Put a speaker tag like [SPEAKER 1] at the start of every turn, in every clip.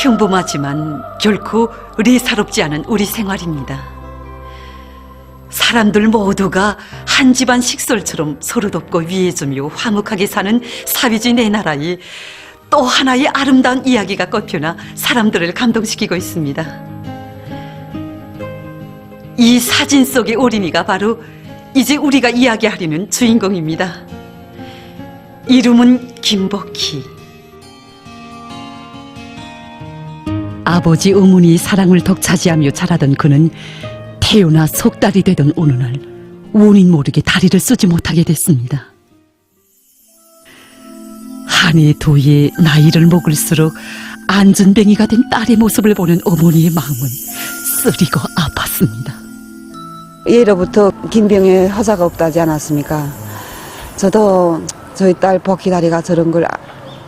[SPEAKER 1] 평범하지만 결코 리사롭지 않은 우리 생활입니다. 사람들 모두가 한 집안 식솔처럼 서로 돕고 위해주며 화목하게 사는 사위지 내 나라에 또 하나의 아름다운 이야기가 꽃피나 사람들을 감동시키고 있습니다. 이 사진 속의 어린이가 바로 이제 우리가 이야기하려는 주인공입니다. 이름은 김복희. 아버지 어머니의 사랑을 독차지하며 자라던 그는 태어나 속달이 되던 어느 날 원인 모르게 다리를 쓰지 못하게 됐습니다. 한해 도에 나이를 먹을수록 안전뱅이가 된 딸의 모습을 보는 어머니의 마음은 쓰리고 아팠습니다.
[SPEAKER 2] 예로부터 김병에 허사가 없다지 않았습니까? 저도 저희 딸 복희 다리가 저런 걸 아-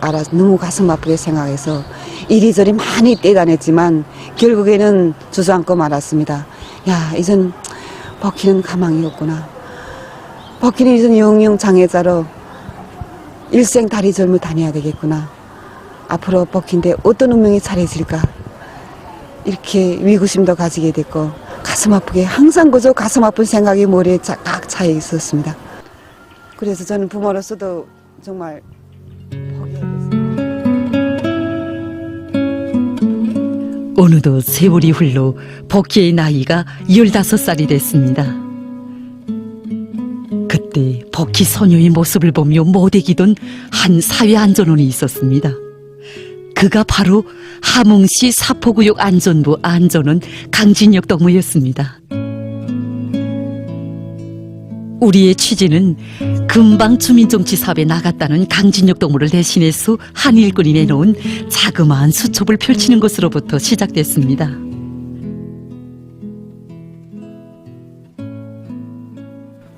[SPEAKER 2] 알아 너무 가슴 아프게 생각해서 이리저리 많이 떼다녔지만 결국에는 주저앉고 말았습니다. 야, 이젠 복희는 가망이 없구나. 복희는 이젠 영영 장애자로 일생 다리 젊을 다녀야 되겠구나. 앞으로 복희인데 어떤 운명이 차려질까? 이렇게 위구심도 가지게 됐고 가슴 아프게 항상 그저 가슴 아픈 생각이 머리에 자- 꽉 차여 있었습니다. 그래서 저는 부모로서도 정말
[SPEAKER 1] 어느덧 세월이 흘러 복희의 나이가 15살이 됐습니다. 그때 복희 소녀의 모습을 보며 못애기던 한 사회 안전원이 있었습니다. 그가 바로 함흥시 사포구역 안전부 안전원 강진혁 동무였습니다. 우리의 취지는 금방 주민정치 사업에 나갔다는 강진혁 동무를 대신해서 한 일꾼이 내놓은 자그마한 수첩을 펼치는 것으로부터 시작됐습니다.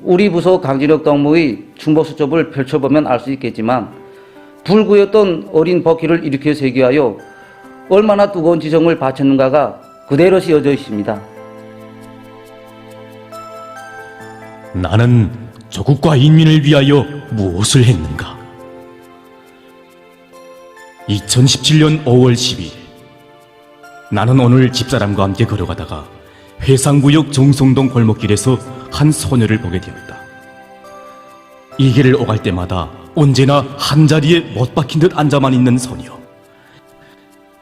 [SPEAKER 3] 우리 부서 강진혁 동무의 중보수첩을 펼쳐보면 알 수 있겠지만 불구였던 어린 버키를 일으켜 세기하여 얼마나 뜨거운 지정을 바쳤는가가 그대로 씌어져 있습니다.
[SPEAKER 4] 나는 조국과 인민을 위하여 무엇을 했는가? 2017년 5월 10일 나는 오늘 집사람과 함께 걸어가다가 회상구역 정성동 골목길에서 한 소녀를 보게 되었다. 이 길을 오갈 때마다 언제나 한 자리에 못 박힌 듯 앉아만 있는 소녀.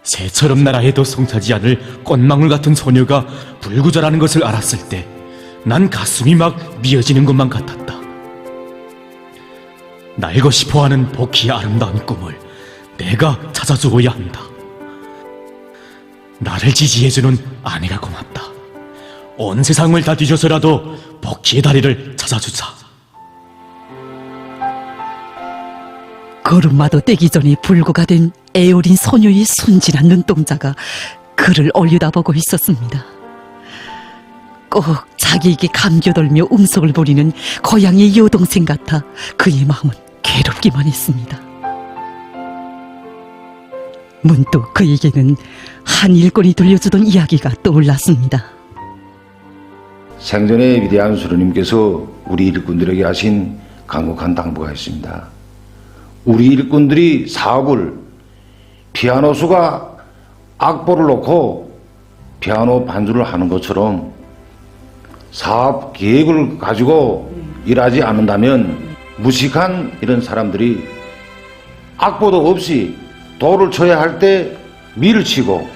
[SPEAKER 4] 새처럼 해도 송차지 않을 꽃망울 같은 소녀가 불구절하는 것을 알았을 때 난 가슴이 막 미어지는 것만 같았다. 날고 싶어 하는 복희의 아름다운 꿈을 내가 찾아주어야 한다. 나를 지지해주는 아내가 고맙다. 온 세상을 다 뒤져서라도 복희의 다리를 찾아주자.
[SPEAKER 1] 걸음마도 떼기 전에 불구가 된 애어린 소녀의 순진한 눈동자가 그를 올려다보고 있었습니다. 꼭 자기에게 감겨돌며 음성을 부리는 고향의 여동생 같아 그의 마음은 괴롭기만 했습니다. 문득 그에게는 한 일꾼이 들려주던 이야기가 떠올랐습니다.
[SPEAKER 5] 생전에 위대한 수로님께서 우리 일꾼들에게 하신 강력한 당부가 있습니다. 우리 일꾼들이 사업을 피아노 수가 악보를 놓고 피아노 반주를 하는 것처럼 사업 계획을 가지고 일하지 않는다면 무식한 이런 사람들이 악보도 없이 도를 쳐야 할 때 미를 치고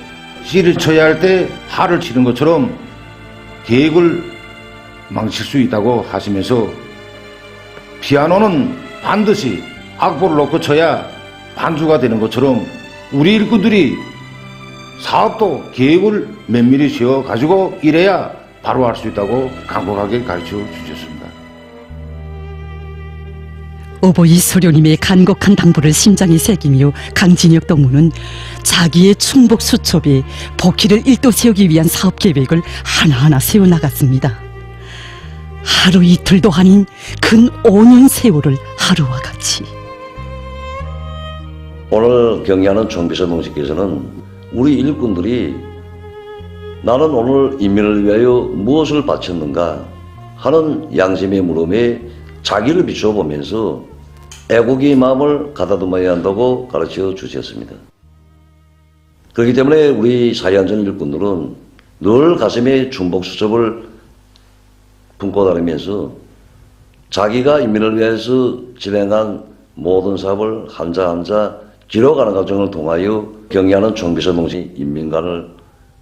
[SPEAKER 5] 시를 쳐야 할 때 하를 치는 것처럼 계획을 망칠 수 있다고 하시면서 피아노는 반드시 악보를 놓고 쳐야 반주가 되는 것처럼 우리 일꾼들이 사업도 계획을 면밀히 세워 가지고 일해야 바로 할 수 있다고 강력하게 가르쳐 주셨습니다.
[SPEAKER 1] 오보이 수료님의 간곡한 당부를 심장에 새기며 강진혁 동무는 자기의 충복 수첩에 복희를 일도 세우기 위한 사업 계획을 하나하나 세워나갔습니다. 하루 이틀도 아닌 근 5년 세월을 하루와 같이
[SPEAKER 6] 오늘 경의하는 총비서동지께서는 우리 일꾼들이 나는 오늘 인민을 위하여 무엇을 바쳤는가 하는 양심의 물음에 자기를 비춰보면서 애국의 마음을 가다듬어야 한다고 가르쳐 주셨습니다. 그렇기 때문에 우리 사회안전 일꾼들은 늘 가슴에 중복 수첩을 품고 다니면서 자기가 인민을 위해서 진행한 모든 사업을 한자 한자 기록하는 과정을 통하여 경의하는 총비서 농지 인민관을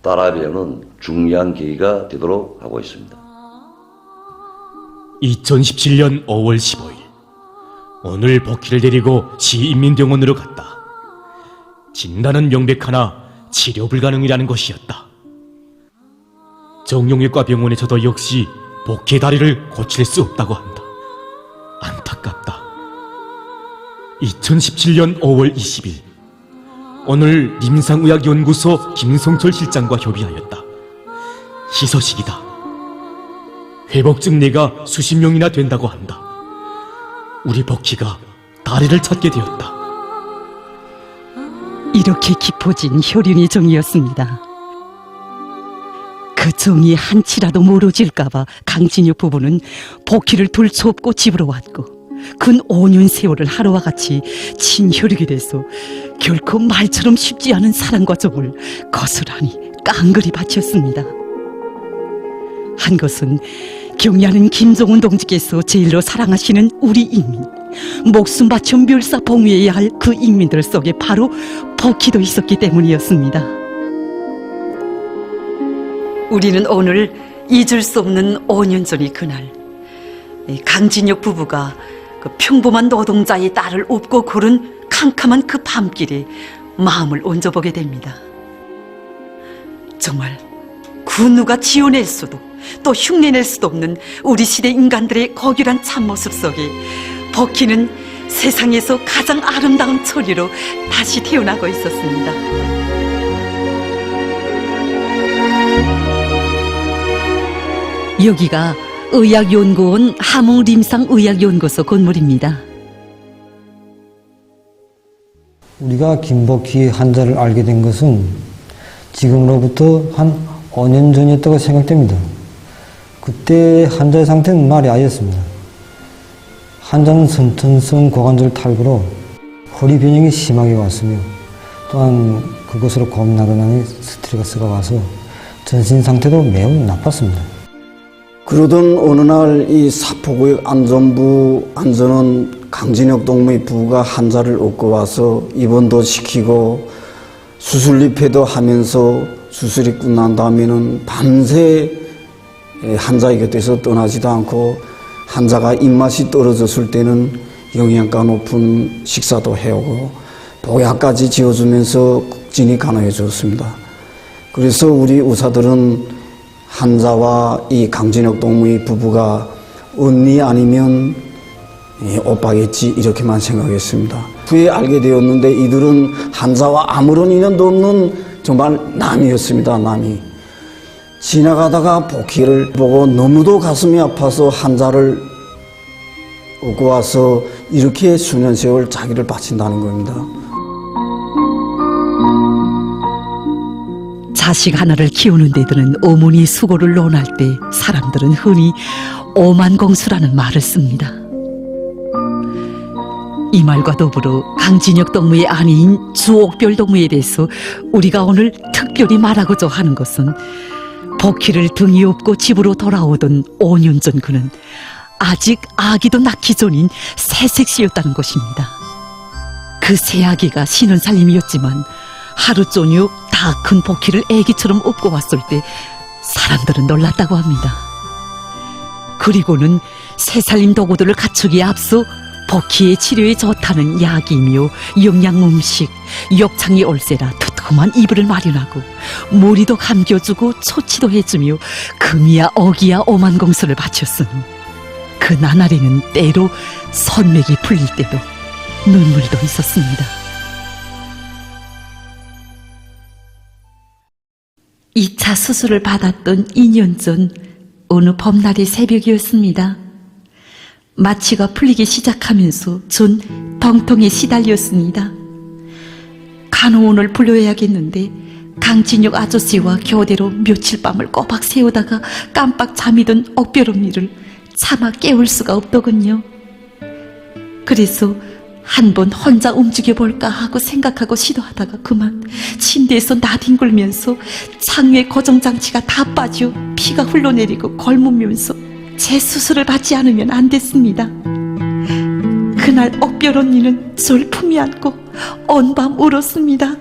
[SPEAKER 6] 따라배우는 중요한 계기가 되도록 하고 있습니다.
[SPEAKER 4] 2017년 5월 15일 오늘 복희를 데리고 시인민병원으로 갔다. 진단은 명백하나 치료 불가능이라는 것이었다. 정용외과 병원에서도 역시 복희 다리를 고칠 수 없다고 한다. 안타깝다. 2017년 5월 20일 오늘 임상의학연구소 김성철 실장과 협의하였다. 희소식이다. 회복 증례가 수십 명이나 된다고 한다. 우리 버키가 다리를 찾게 되었다.
[SPEAKER 1] 이렇게 깊어진 혈윤의 정이었습니다. 그 정이 한치라도 멀어질까봐 강진혁 부부는 복희를 없고 집으로 왔고 근 5년 세월을 하루와 같이 친혈육이 돼서 결코 말처럼 쉽지 않은 사랑과 정을 거스란히 깡그리 바쳤습니다. 한 것은 경리하는 김종훈 동지께서 제일로 사랑하시는 우리 인민 목숨 바쳐 멸사 봉위해야 할 그 인민들 속에 바로 버키도 있었기 때문이었습니다. 우리는 오늘 잊을 수 없는 5년 전의 그날 이 강진혁 부부가 그 평범한 노동자의 딸을 업고 고른 캄캄한 그 밤길에 마음을 얹어보게 됩니다. 정말 그 누가 지어낼 수도 또 흉내낼 수도 없는 우리 시대 인간들의 거결한 참모습 속에 버키는 세상에서 가장 아름다운 처리로 다시 태어나고 있었습니다. 여기가 의학연구원 함흥림상의학연구소 건물입니다.
[SPEAKER 7] 우리가 김복희 환자를 알게 된 것은 지금으로부터 한 5년 전이었다고 생각됩니다. 그때 환자의 상태는 말이 아니었습니다. 환자는 선천성 고관절 탈구로 허리 변형이 심하게 왔으며 또한 그것으로 고민하더니 스트레스가 와서 전신 상태도 매우 나빴습니다.
[SPEAKER 8] 그러던 어느 날 이 사포구역 안전부 안전원 강진혁 동무의 부가 환자를 얻고 와서 입원도 시키고 수술 입회도 하면서 수술이 끝난 다음에는 밤새 환자의 곁에서 떠나지도 않고 환자가 입맛이 떨어졌을 때는 영양가 높은 식사도 해오고 복약까지 지어주면서 국진이 간호해 주었습니다. 그래서 우리 의사들은 환자와 이 강진혁 동무의 부부가 언니 아니면 이 오빠겠지 이렇게만 생각했습니다. 후에 알게 되었는데 이들은 환자와 아무런 인연도 없는 정말 남이었습니다. 남이. 지나가다가 복희를 보고 너무도 가슴이 아파서 환자를 얻고 와서 이렇게 수년 세월 자기를 바친다는 겁니다.
[SPEAKER 1] 자식 하나를 키우는 데 드는 어머니 수고를 논할 때 사람들은 흔히 오만공수라는 말을 씁니다. 이 말과 더불어 강진혁 동무의 아내인 주옥별 동무에 대해서 우리가 오늘 특별히 말하고자 하는 것은 복희를 등이 업고 집으로 돌아오던 5년 전 그는 아직 아기도 낳기 전인 새색시였다는 것입니다. 그 새아기가 신은 살림이었지만 하루 저녁 다큰 복희를 애기처럼 업고 왔을 때 사람들은 놀랐다고 합니다. 그리고는 새살림 도구들을 갖추기에 앞서 복희의 치료에 좋다는 약이며 영양 음식, 역창이 올세라 두툼한 이불을 마련하고 머리도 감겨주고 초치도 해주며 금이야 어기야 오만 공수를 바쳤으니 그 나날에는 때로 선맥이 풀릴 때도 눈물도 있었습니다. 2차 수술을 받았던 2년 전 어느 봄날의 새벽이었습니다. 마취가 풀리기 시작하면서 전 병통에 시달렸습니다. 간호원을 불러야겠는데 강진혁 아저씨와 교대로 며칠 밤을 꼬박 새우다가 깜빡 잠이 든 언니를 차마 깨울 수가 없더군요. 그래서 한 번 혼자 움직여볼까 하고 생각하고 시도하다가 그만 침대에서 나뒹굴면서 창외 고정장치가 다 빠져 피가 흘러내리고 골무면서 재수술을 받지 않으면 안 됐습니다. 그날 옥별 언니는 절 품에 안고 온밤 울었습니다.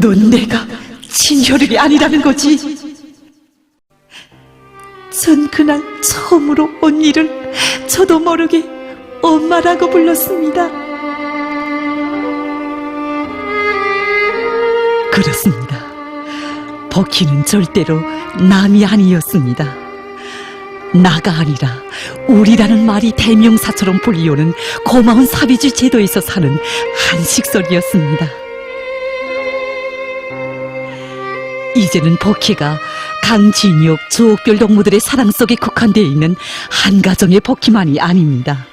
[SPEAKER 1] 넌 내가 친혈육이 아니라는 거지. 전 그날 처음으로 언니를 저도 모르게 엄마라고 불렀습니다. 그렇습니다. 버키는 절대로 남이 아니었습니다. 나가 아니라 우리라는 말이 대명사처럼 불리오는 고마운 사비주 제도에서 사는 한식설이었습니다. 이제는 버키가 강진혁, 조옥별 동무들의 사랑 속에 국한되어 있는 한 가정의 버키만이 아닙니다.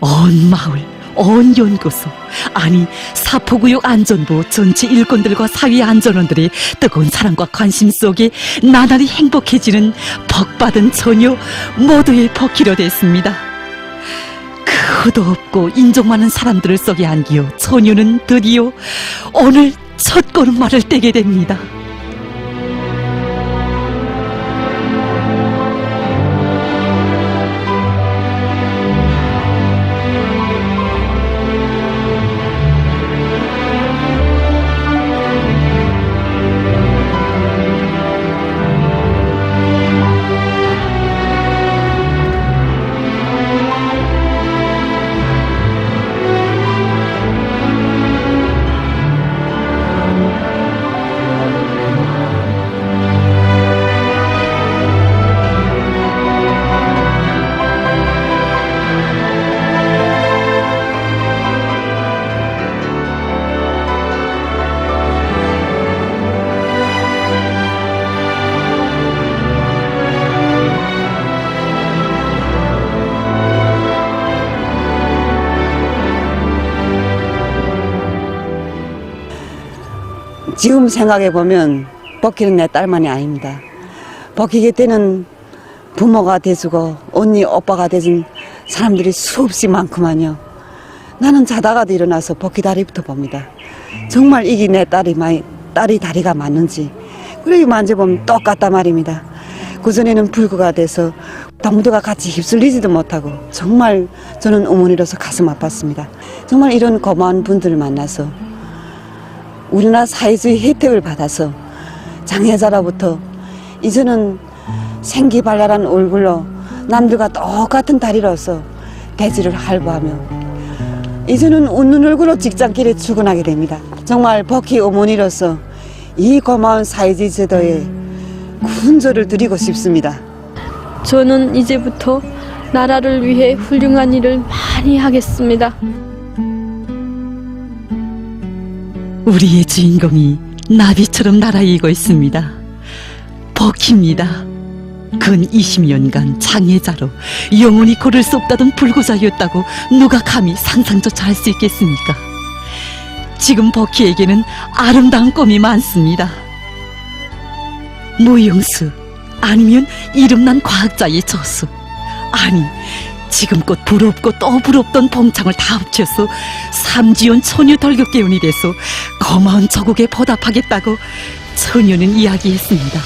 [SPEAKER 1] 온 마을, 온 연구소, 아니 사포구역 안전부 전체 일꾼들과 사회 안전원들의 뜨거운 사랑과 관심 속에 나날이 행복해지는 복받은 처녀 모두의 버키로 됐습니다. 그 후도 없고 인정 많은 사람들을 속에 안기어 처녀는 드디어 오늘 첫 걸음마를 떼게 됩니다.
[SPEAKER 2] 지금 생각해 보면 버키는 내 딸만이 아닙니다. 버키 곁에는 부모가 돼주고 언니 오빠가 돼준 사람들이 수없이 많구만요. 나는 자다가도 일어나서 버키 다리부터 봅니다. 정말 이게 내 딸이 많이 딸이 다리가 맞는지 그래 만져보면 똑같단 말입니다. 그전에는 불구가 돼서 동무들과 같이 휩쓸리지도 못하고 정말 저는 어머니로서 가슴 아팠습니다. 정말 이런 고마운 분들을 만나서 우리나라 사회주의 혜택을 받아서 장애자로부터 이제는 생기발랄한 얼굴로 남들과 똑같은 다리로서 대지를 할부하며 이제는 웃는 얼굴로 직장길에 출근하게 됩니다. 정말 버키 어머니로서 이 고마운 사회주의 제도에 군조를 드리고 싶습니다.
[SPEAKER 9] 저는 이제부터 나라를 위해 훌륭한 일을 많이 하겠습니다.
[SPEAKER 1] 우리의 주인공이 나비처럼 날아이고 있습니다. 버키입니다. 근 20년간 장애자로 영원히 걸을 수 없다던 불구자였다고 누가 감히 상상조차 할 수 있겠습니까? 지금 버키에게는 아름다운 꿈이 많습니다. 무용수 아니면 이름난 과학자의 저수 아니 지금껏 부럽고 또 부럽던 봉창을 다 합쳐서 삼지연 처녀 덜격대원이 돼서 고마운 조국에 보답하겠다고 처녀는 이야기했습니다.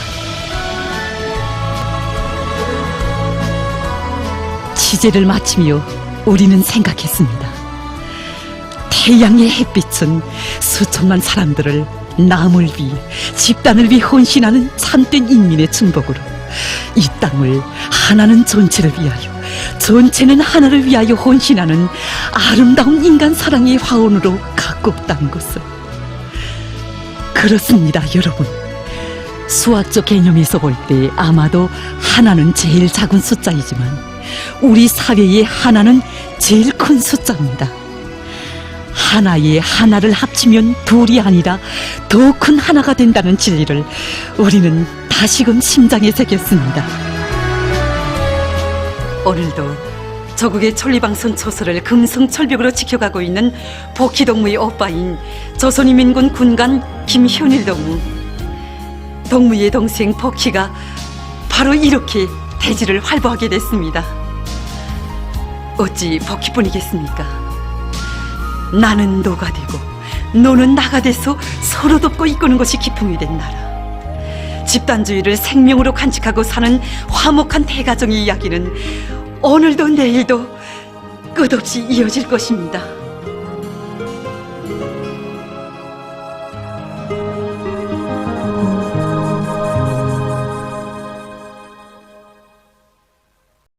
[SPEAKER 1] 취재를 마치며 우리는 생각했습니다. 태양의 햇빛은 수천만 사람들을 남을 위해 집단을 위해 헌신하는 참된 인민의 충복으로 이 땅을 하나는 전체를 위하여 전체는 하나를 위하여 헌신하는 아름다운 인간 사랑의 화원으로 없다는 것을 그렇습니다 여러분 수학적 개념에서 볼 때 아마도 하나는 제일 작은 숫자이지만 우리 사회의 하나는 제일 큰 숫자입니다. 하나의 하나를 합치면 둘이 아니라 더 큰 하나가 된다는 진리를 우리는 다시금 심장에 새겼습니다. 오늘도 저국의 천리방선 초소를 금성철벽으로 지켜가고 있는 복희동무의 오빠인 조선인민군 군간 김현일 동무. 동무의 동생 복희가 바로 이렇게 대지를 활보하게 됐습니다. 어찌 복희뿐이겠습니까? 나는 노가 되고 노는 나가 돼서 서로 돕고 이끄는 것이 기품이 된 나라. 집단주의를 생명으로 간직하고 사는 화목한 대가정의 이야기는 오늘도 내일도 끝없이 이어질 것입니다.